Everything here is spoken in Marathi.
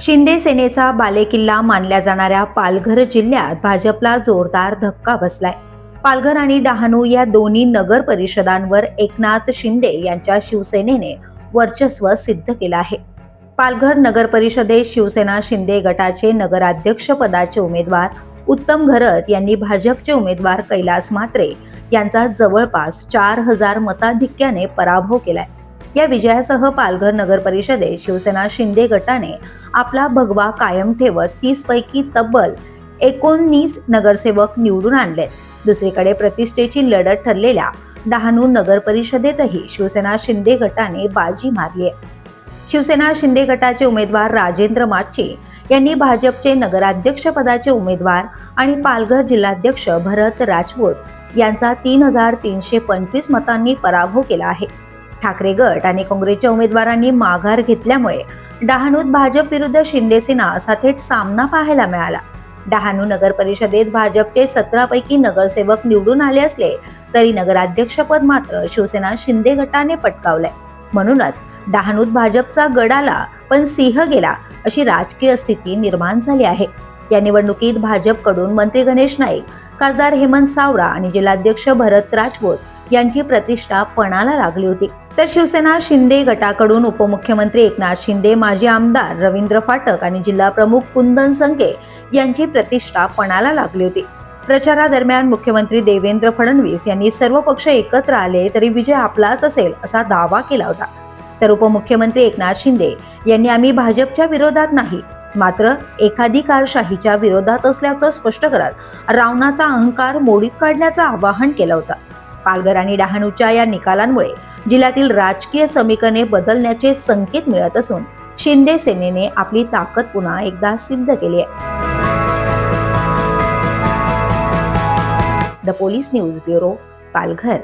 शिंदे सेनेचा बालेकिल्ला मानल्या जाणाऱ्या पालघर जिल्ह्यात भाजपला जोरदार धक्का बसलाय. पालघर आणि डहाणू या दोन्ही नगर परिषदांवर एकनाथ शिंदे यांच्या शिवसेनेने वर्चस्व सिद्ध केलं आहे. पालघर नगर परिषदेत शिवसेना शिंदे गटाचे नगराध्यक्ष पदाचे उमेदवार उत्तम घरत यांनी भाजपचे उमेदवार कैलास म्हात्रे यांचा जवळपास चार हजार मताधिक्याने पराभव केलाय. या विजयासह पालघर नगर परिषदेत शिवसेना शिंदे गटाने आपला भगवा कायम ठेवत तीस पैकी तब्बल एकोणीस नगरसेवक निवडून आणलेत. दुसरीकडे प्रतिष्ठेची लढत ठरलेल्या डहाणू नगर परिषदेतही शिवसेना शिंदे गटाने बाजी मारली आहे शिवसेना शिंदे गटाचे उमेदवार राजेंद्र माचे यांनी भाजपचे नगराध्यक्षपदाचे उमेदवार आणि पालघर जिल्हाध्यक्ष भरत राजपूत यांचा तीन हजार तीनशे पंचवीस मतांनी पराभव केला आहे. ठाकरे गट आणि काँग्रेसच्या उमेदवारांनी माघार घेतल्यामुळे डहाणूत भाजप विरुद्ध शिंदेसेना असा थेट सामना पाहायला मिळाला. डहाणू नगर परिषदेत भाजपचे सतरापैकी नगरसेवक निवडून आले असले तरी नगराध्यक्षपद मात्र शिवसेना शिंदे गटाने पटकावलंय. म्हणूनच डहाणूत भाजपचा गड आला पण सिंह गेला अशी राजकीय स्थिती निर्माण झाली आहे. या निवडणुकीत भाजपकडून मंत्री गणेश नाईक खासदार हेमंत सावरा आणि जिल्हाध्यक्ष भरत राजपूत यांची प्रतिष्ठा पणाला लागली होती. तर शिवसेना शिंदे गटाकडून उपमुख्यमंत्री एकनाथ शिंदे माजी आमदार रवींद्र फाटक आणि जिल्हा प्रमुख कुंदन संके यांची प्रतिष्ठा पणाला लागली होती. प्रचारादरम्यान मुख्यमंत्री देवेंद्र फडणवीस यांनी सर्व पक्ष एकत्र आले तरी विजय आपलाच असेल असा दावा केला होता. तर उपमुख्यमंत्री एकनाथ शिंदे यांनी आम्ही भाजपच्या विरोधात नाही मात्र एखादी कारशाहीच्या विरोधात असल्याचं स्पष्ट करत रावणाचा अहंकार मोडीत काढण्याचं आवाहन केलं होतं. पालघर आणि डहाणूच्या या निकालांमुळे जिल्ह्यातील राजकीय समीकरणे बदलण्याचे संकेत मिळत असून शिंदे सेनेने आपली ताकद पुन्हा एकदा सिद्ध केली आहे. The police news bureau Palghar.